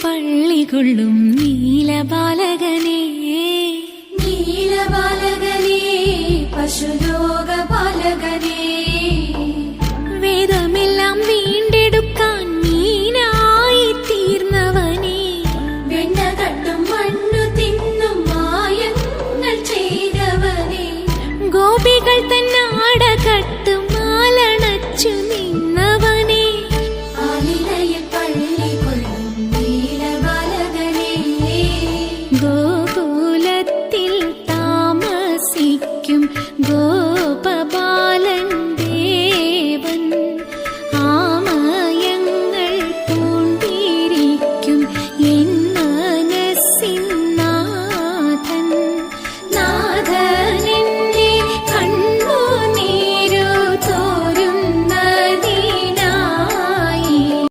പള്ളികൊള്ളും നീലബാലകനെ. നീലബാലകനെ പശുലോക ബാലകനെ വേദമെല്ലാം വീണ്ടെടുക്കാൻ മീനായി തീർന്നവനെ വെണ്ണ കണ്ടും മണ്ണു തിന്നും മായങ്ങൾ ചെയ്തവനെ. ഗോപികൾ തന്നാട കട്ടും